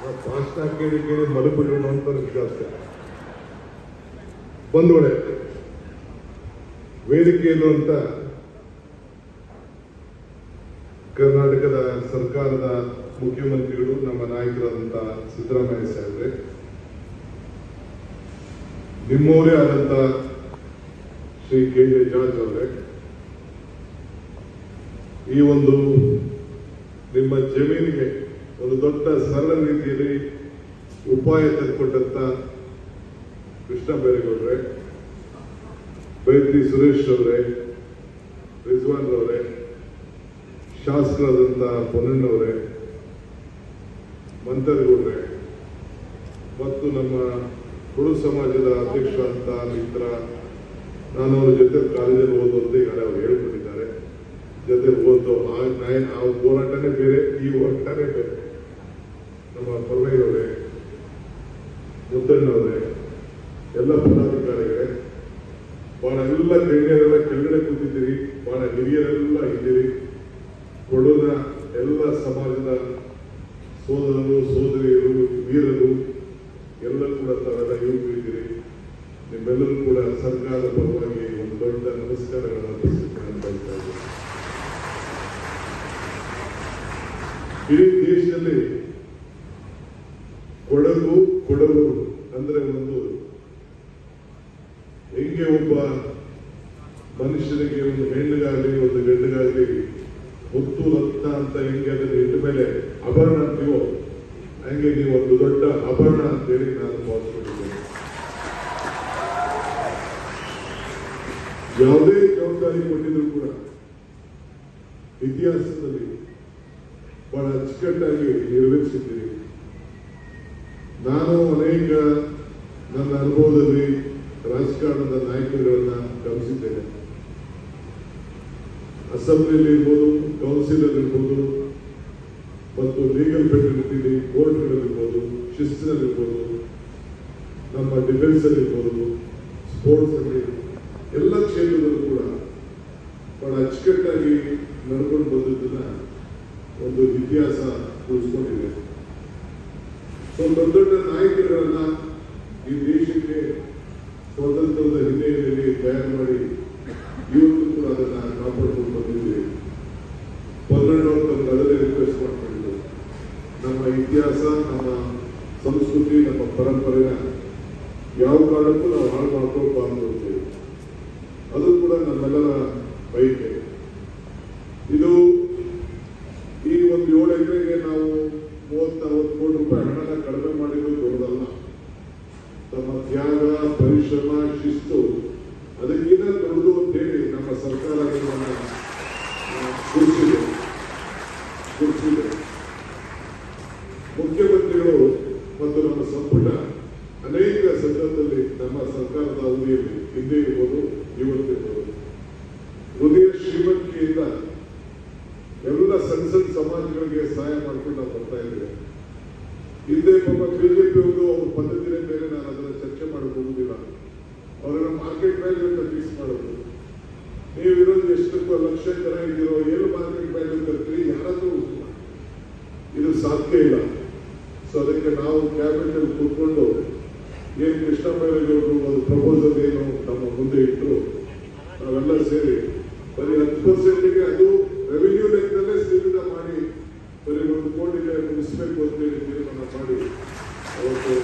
ಫಾಸ್ಟಾಗಿ ಕೇಳಿ ಕೇಳಿ ಅಂತ ವಿಶ್ವಾಸ. ಬಂದೋಳೆ ಅಂತ ಕರ್ನಾಟಕದ ಸರ್ಕಾರದ ಮುಖ್ಯಮಂತ್ರಿಗಳು ನಮ್ಮ ನಾಯಕರಾದಂತಹ ಸಿದ್ದರಾಮಯ್ಯ ಸಾಹೇಬ್ರೆ, ನಿಮ್ಮವರೇ ಆದಂತ ಶ್ರೀ ಕೆ ಜೆ ಜಾರ್ಜ್ ಅವರೇ, ಈ ಒಂದು ನಿಮ್ಮ ಜಮೀನಿಗೆ ಒಂದು ದೊಡ್ಡ ಸರಳ ರೀತಿಯಲ್ಲಿ ಉಪಾಯ ತಂದುಕೊಟ್ಟಂತ ಕೃಷ್ಣ ಬೈರೇಗೌಡ್ರೆ ಬೈತ್ರಿ ಸುರೇಶ್ ಅವರೇ, ರಿಜ್ವಾನ್ ಅವರೇ ಶಾಸಕರಾದಂಥ ಪೊನ್ನಣ್ಣವರೇ ಮಂತರಗೌಡ್ರೆ ಮತ್ತು ನಮ್ಮ ಕುಡು ಸಮಾಜದ ಅಧ್ಯಕ್ಷ ಅಂತ ಮಿತ್ರ ನಾನು ಅವ್ರ ಜೊತೆ ಕಾಲೇಜಲ್ಲಿ ಓದೋದು ಈಗಾಗಲೇ ಅವ್ರು ಹೇಳ್ಕೊಂಡಿದ್ದಾರೆ ಜೊತೆ ಓದು ಆ ಆ ಹೋರಾಟನೇ ಬೇರೆ, ಈ ಹೋರಾಟನೇ ಬೇರೆ. ನಮ್ಮ ಪರಮೇಗೌಡರೆ ಮುದ್ದಣ್ಣವರೇ, ಎಲ್ಲ ಪದಾಧಿಕಾರಿಗಳೇ ಬಹಳ ಎಲ್ಲ ಗಣ್ಯರೆಲ್ಲ ಕೆಳಗಡೆ ಕೂತಿದ್ದೀರಿ ಬಹಳ ಹಿರಿಯರೆಲ್ಲ ಇದ್ದೀರಿ. ಕೊಡೋದ ಎಲ್ಲ ಸಮಾಜದ ಸೋದರರು, ಸೋದರಿಯರು, ವೀರರು, ಎಲ್ಲ ಕೂಡ ತರದ ಯೋಗಿದ್ದೀರಿ ನಿಮ್ಮೆಲ್ಲರೂ ಕೂಡ ಸರ್ಕಾರದ ಪರವಾಗಿ ಒಂದು ದೊಡ್ಡ ನಮಸ್ಕಾರಗಳನ್ನು ಅರ್ಪಿಸಲಿಕ್ಕೆ ನಾನು ಬಯಸ್ತಾ ಇದ್ದೀನಿ. ಇಡೀ ದೇಶದಲ್ಲಿ ಕೊಡಗು ಕೊಡಗು ಅಂದ್ರೆ ಒಂದು ಹೆಂಗೆ ಒಬ್ಬ ಮನುಷ್ಯನಿಗೆ ಒಂದು ಹೆಣ್ಣಿಗಾಗಲಿ ಒಂದು ಗಂಡಿಗಾಗಲಿ ಮುತ್ತು ಹತ್ತ ಅಂತ ಹೆಂಗೆ ಅದನ್ನ ಇಟ್ಟ ಮೇಲೆ ಆಭರಣ ಅಂತೀವೋ, ಹಂಗೆ ನೀವು ಒಂದು ದೊಡ್ಡ ಆಭರಣ ಅಂತೇಳಿ ನಾನು ಭಾವಿಸ್ಕೊಂಡಿದ್ದೇನೆ ಯಾವುದೇ ಜವಾಬ್ದಾರಿ ಕೊಟ್ಟಿದ್ರು ಕೂಡ ಇತಿಹಾಸದಲ್ಲಿ ಬಹಳ ಅಚ್ಚುಕಟ್ಟಾಗಿ ನಿರ್ವಹಿಸಿದ್ದೀರಿ. ನಾನು ಅನೇಕ ನನ್ನ ಅನುಭವದಲ್ಲಿ ರಾಜಕಾರಣದ ನಾಯಕರುಗಳನ್ನ ಗಮನಿಸಿದ್ದೇನೆ. ಅಸೆಂಬ್ಲಿಯಲ್ಲಿ ಇರ್ಬೋದು ಕೌನ್ಸಿಲ್ ಇರ್ಬೋದು, ಮತ್ತು ಲೀಗಲ್ ಫೆಸಿಲಿಟಿ ಕೋರ್ಟ್ಗಳಲ್ಲಿರ್ಬೋದು ಶಿಸ್ತಿನಲ್ಲಿರ್ಬೋದು ನಮ್ಮ ಡಿಫೆನ್ಸ್ ಅಲ್ಲಿ ಇರ್ಬೋದು ಸ್ಪೋರ್ಟ್ಸ್ ಅಲ್ಲಿ ಎಲ್ಲ ಕ್ಷೇತ್ರದಲ್ಲೂ ಕೂಡ ಬಹಳ ಅಚ್ಚುಕಟ್ಟಾಗಿ ನಡ್ಕೊಂಡು ಬಂದದ್ದನ್ನ ಒಂದು ಇತಿಹಾಸ ಉಳಿಸ್ಕೊಂಡಿದೆ ಸೊ ದೊಡ್ಡ ನಾಯಕರನ್ನ ಈ ದೇಶಕ್ಕೆ ಸ್ವಾತಂತ್ರ್ಯದ ಹಿನ್ನೆಲೆಯಲ್ಲಿ ತಯಾರು ಮಾಡಿ ಇವತ್ತು ಕೂಡ ಅದನ್ನ ಕಾಪಾಡ್ಕೊಂಡು ಬಂದಿದ್ದೀವಿ. ಪನ್ನೆರಡು ಅದನ್ನೇ ರಿಕ್ವೆಸ್ಟ್ ಮಾಡಿಕೊಂಡು ನಮ್ಮ ಇತಿಹಾಸ, ನಮ್ಮ ಸಂಸ್ಕೃತಿ, ನಮ್ಮ ಪರಂಪರೆನ ಯಾವ ಕಾರಣಕ್ಕೂ ನಾವು ಹಾಳು ಮಾಡ್ಕೊಳ್ಬಾರ್ದು ಅಂತೇಳಿ ಅದು ಕೂಡ ನಮ್ಮೆಲ್ಲರ ಬಯಕೆ. ಇದು ಈ ಒಂದು ಏಳು ಎಕರೆಗೆ ನಾವು ಮೂವತ್ತ ಅರವತ್ತು ಕೋಟಿ ರೂಪಾಯಿ ಹಣನ ಕಡಿಮೆ ಮಾಡಿರೋದು ದೊಡ್ಡದಲ್ಲ ತಮ್ಮ ತ್ಯಾಗ, ಪರಿಶ್ರಮ, ಶಿಸ್ತು, ಅದಕ್ಕಿಂತ ದೊಡ್ಡದು ಅಂತೇಳಿ ನಮ್ಮ ಸರ್ಕಾರ ಗುರುತಿಸಿದೆ ಗುರುತಿಸಿದೆ ಮುಖ್ಯಮಂತ್ರಿಗಳು ಮತ್ತು ನಮ್ಮ ಸಂಪುಟ ಅನೇಕ ಸಂದರ್ಭದಲ್ಲಿ ನಮ್ಮ ಸರ್ಕಾರದ ಅವಧಿಯಲ್ಲಿ ಹಿಂದೆ ಇರ್ಬೋದು ಇವತ್ತಿರ್ಬೋದು ಹೃದಯ ಸಮಾಜಗಳಿಗೆ ಸಹಾಯ ಮಾಡ್ಕೊಂಡು ನಾವು ಬರ್ತಾ ಇದ್ದೇವೆ. ಹಿಂದೆ ಪಾಪ ಬಿಜೆಪಿ ಅವರು ಅವ್ರ ಮೇಲೆ ಬೇರೆ, ನಾನು ಅದನ್ನ ಚರ್ಚೆ ಮಾಡಕ್ ಹೋಗುದಿಲ್ಲ. ಅವ್ರನ್ನ ಮಾರ್ಕೆಟ್ ವ್ಯಾಲ್ಯೂ ಅಂತ ಫಿಕ್ಸ್ ಮಾಡೋದು. ನೀವು ಇರೋದು ಎಷ್ಟಕ್ಕೂ ಲಕ್ಷ ಜನ ಇದ್ದೀರೋ ಏನು ಮಾರ್ಕೆಟ್ ವ್ಯಾಲ್ಯೂ ಕರ್ತೀರಿ ಯಾರಾದ್ರೂ ಇದು ಸಾಧ್ಯ ಇಲ್ಲ. ಸೊ ಅದಕ್ಕೆ ನಾವು ಕ್ಯಾಬಿನೆಟ್ ಕೂತ್ಕೊಂಡು ಏನ್ ಕೃಷ್ಣ ಬೈರೇಗೌಡರು ಒಂದು ಪ್ರಪೋಸಲ್ ಏನು ನಮ್ಮ ಮುಂದೆ ಇಟ್ಟರು ನಾವೆಲ್ಲ ಸೇರಿ ಬರೀ ಹತ್ತು ಪರ್ಸೆಂಟ್ಗೆ ಅದು ರೆವಿನ್ಯೂ ಲೆಕ್ಕದಲ್ಲೇ ಸೀಮಿತ ಮಾಡಿ ಬರೀ ಒಂದು ಮುಗಿಸ್ಬೇಕು ಅಂತೇಳಿ ತೀರ್ಮಾನ ಮಾಡಿ ಅವತ್ತು